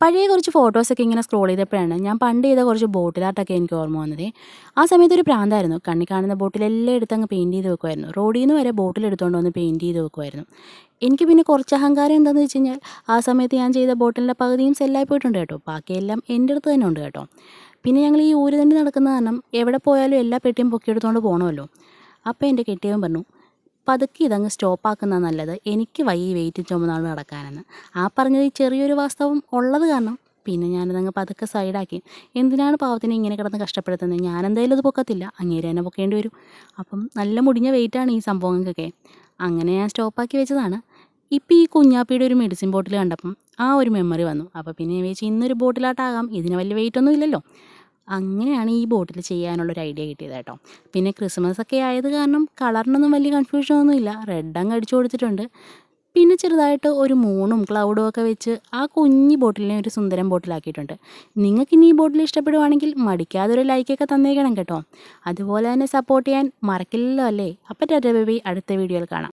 പഴയ കുറച്ച് ഫോട്ടോസൊക്കെ ഇങ്ങനെ സ്ക്രോൾ ചെയ്തപ്പോഴാണ് ഞാൻ പണ്ട് ചെയ്ത കുറച്ച് ബോട്ടിൽ ആർട്ടൊക്കെ എനിക്ക് ഓർമ്മ വന്നത്. ആ സമയത്ത് ഒരു പ്രാന്തായിരുന്നു. കണ്ണി കാണുന്ന ബോട്ടിലെല്ലാം എടുത്ത് അങ്ങ് പെയിന്റ് ചെയ്ത് വെക്കുമായിരുന്നു റോഡിൽ നിന്ന് വരെ ബോട്ടിൽ എടുത്തുകൊണ്ട് വന്ന് പെയിന്റ് ചെയ്ത് വെക്കുമായിരുന്നു എനിക്ക് പിന്നെ കുറച്ച് അഹങ്കാരം എന്താണെന്ന് വെച്ച് കഴിഞ്ഞാൽ ആ സമയത്ത് ഞാൻ ചെയ്ത ബോട്ടിലിന്റെ പകുതിയും സെല്ലായി പോയിട്ടുണ്ട് കേട്ടോ. ബാക്കിയെല്ലാം എന്റെ അടുത്ത് തന്നെ ഉണ്ട് കേട്ടോ. പിന്നെ ഞങ്ങൾ ഈ ഊര് തന്നെ നടക്കുന്ന കാരണം എവിടെ പോയാലും എല്ലാ പെട്ടിയും പൊക്കിയെടുത്തുകൊണ്ട് പോകണമല്ലോ അപ്പോൾ എന്റെ കെട്ടിയവൻ പറഞ്ഞു പതുക്കെ ഇതങ്ങ് സ്റ്റോപ്പാക്കുന്ന നല്ലത് എനിക്ക് ഈ വെയിറ്റ് ചുമന്നാൾ നടക്കാനെന്ന്. ആ പറഞ്ഞത് ഈ ചെറിയൊരു വാസ്തവം ഉള്ളത് കാരണം പിന്നെ ഞാനതങ്ങ് പതുക്കെ സൈഡാക്കി. എന്തിനാണ് പാവത്തിനെ ഇങ്ങനെ കിടന്ന് കഷ്ടപ്പെടുത്തുന്നത്? ഞാൻ എന്തായാലും ഇത് പൊക്കത്തില്ല. അങ്ങേര് തന്നെ പൊക്കേണ്ടി വരും. അപ്പം നല്ല മുടിഞ്ഞ വെയിറ്റാണ് ഈ സംഭവങ്ങൾക്കൊക്കെ അങ്ങനെ ഞാൻ സ്റ്റോപ്പാക്കി വെച്ചതാണ്. ഇപ്പം ഈ കുഞ്ഞാപ്പിയുടെ ഒരു മെഡിസിൻ ബോട്ടിൽ കണ്ടപ്പം ആ ഒരു മെമ്മറി വന്നു. അപ്പോൾ പിന്നെ ഞാൻ വിചാരിച്ചു ഇന്നൊരു ബോട്ടിലാട്ടാകാം. ഇതിന് വലിയ വെയിറ്റ് ഒന്നും ഇല്ലല്ലോ. അങ്ങനെയാണ് ഈ ബോട്ടിൽ ചെയ്യാനുള്ളൊരു ഐഡിയ കിട്ടിയത് കേട്ടോ. പിന്നെ ക്രിസ്മസ് ഒക്കെ ആയത് കാരണം കളറിനൊന്നും വലിയ കൺഫ്യൂഷൻ ഒന്നും ഇല്ല റെഡ് അങ്ങ് അടിച്ചു കൊടുത്തിട്ടുണ്ട്. പിന്നെ ചെറുതായിട്ട് ഒരു മൂണും ക്ലൗഡും ഒക്കെ വെച്ച് ആ കുഞ്ഞി ബോട്ടിലിനെ ഒരു സുന്ദരം ബോട്ടിലാക്കിയിട്ടുണ്ട്. നിങ്ങൾക്ക് ഇനി ഈ ബോട്ടിൽ ഇഷ്ടപ്പെടുവാണെങ്കിൽ മടിക്കാതെ ഒരു ലൈക്കൊക്കെ തന്നേക്കണം കേട്ടോ. അതുപോലെ തന്നെ സപ്പോർട്ട് ചെയ്യാൻ മറക്കില്ലല്ലോ അല്ലേ? അപ്പം ടാറ്റ അടുത്ത വീഡിയോയിൽ കാണാം.